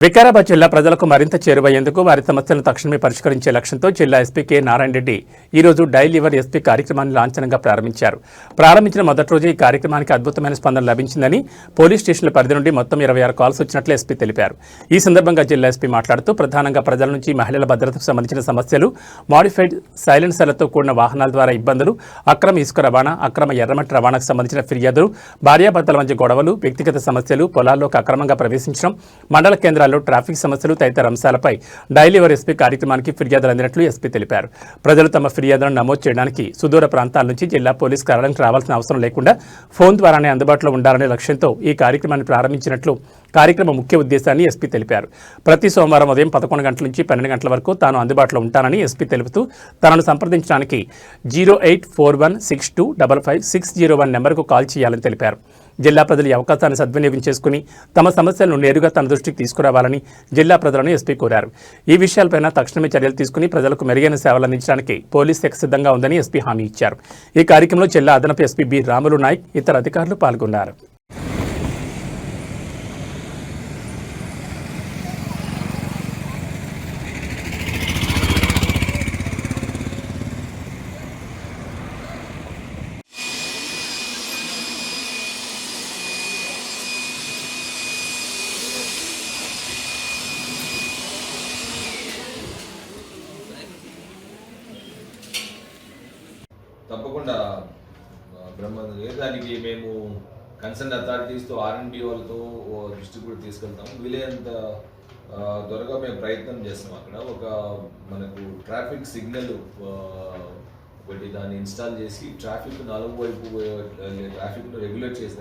వికారాబాద్ జిల్లా ప్రజలకు మరింత చేరువయ్యేందుకు వారి సమస్యలను తక్షణమే పరిష్కరించే లక్ష్యంతో జిల్లా ఎస్పీ కె నారాయణ రెడ్డి ఈ రోజు ఎస్పీ కార్యక్రమాన్ని లాంఛనంగా ప్రారంభించారు. ప్రారంభించిన మొదటి రోజు ఈ కార్యక్రమానికి అద్భుతమైన స్పందన లభించిందని పోలీస్ స్టేషన్ల పరిధి నుండి మొత్తం ఇరవై ఆరు కాల్స్ వచ్చినట్లు ఎస్పీ తెలిపారు. ఈ సందర్భంగా జిల్లా ఎస్పీ మాట్లాడుతూ ప్రధానంగా ప్రజల నుంచి మహిళల భద్రతకు సంబంధించిన సమస్యలు మాడిఫైడ్ సైలెన్సర్లతో కూడిన వాహనాల ద్వారా ఇబ్బందులు అక్రమ ఇసుక రవాణా అక్రమ ఎర్రమట్టి రవాణాకు సంబంధించిన ఫిర్యాదులు భార్యాభర్తల మధ్య గొడవలు వ్యక్తిగత సమస్యలు పొలాల్లోకి అక్రమంగా ప్రవేశించడం మండల కేంద్రాల్లో ట్రాఫిక్ సమస్యలు తదితర అంశాలపై డైలీవర్ ఎస్పీ కార్యక్రమానికి ఫిర్యాదులు అందినట్లు ఎస్పీ తెలిపారు. ప్రజలు తమ ఫిర్యాదులను నమోదు చేయడానికి సుదూర ప్రాంతాల నుంచి జిల్లా పోలీస్ కార్యాలయానికి రావాల్సిన అవసరం లేకుండా ఫోన్ ద్వారానే అందుబాటులో ఉండాలనే లక్ష్యంతో ఈ కార్యక్రమాన్ని ప్రారంభించినట్లు కార్యక్రమ ముఖ్య ఉద్దేశాన్ని ఎస్పీ తెలిపారు. ప్రతి సోమవారం ఉదయం పదకొండు గంటల నుంచి పన్నెండు గంటల వరకు తాను అందుబాటులో ఉంటానని ఎస్పీ తెలుపుతూ తనను సంప్రదించడానికి zero eight four one six two double five six zero one నెంబర్కు కాల్ చేయాలని తెలిపారు. జిల్లా ప్రజలు ఈ అవకాశాన్ని సద్వినియోగం చేసుకుని తమ సమస్యలను నేరుగా తన దృష్టికి తీసుకురావాలని జిల్లా ప్రజలను ఎస్పీ కోరారు. ఈ విషయాలపైన తక్షణమే చర్యలు తీసుకుని ప్రజలకు మెరుగైన సేవలు అందించడానికి పోలీస్ శాఖ సిద్ధంగా ఉందని ఎస్పీ హామీ ఇచ్చారు. ఈ కార్యక్రమంలో జిల్లా అదనపు ఎస్పీ బి రాములు నాయక్ ఇతర అధికారులు పాల్గొన్నారు. తప్పకుండా బ్రహ్మ దానికి మేము కన్సర్న్ అథారిటీస్తో ఆర్ఎండ్బి వాళ్ళతో దృష్టి కూడా తీసుకెళ్తాము. వీలైనంత త్వరగా మేము ప్రయత్నం చేస్తాం అక్కడ. ఒక మనకు ట్రాఫిక్ సిగ్నల్ ఒకటి దాన్ని ఇన్స్టాల్ చేసి ట్రాఫిక్ నాలుగు వైపు ట్రాఫిక్ను రెగ్యులేట్ చేసిన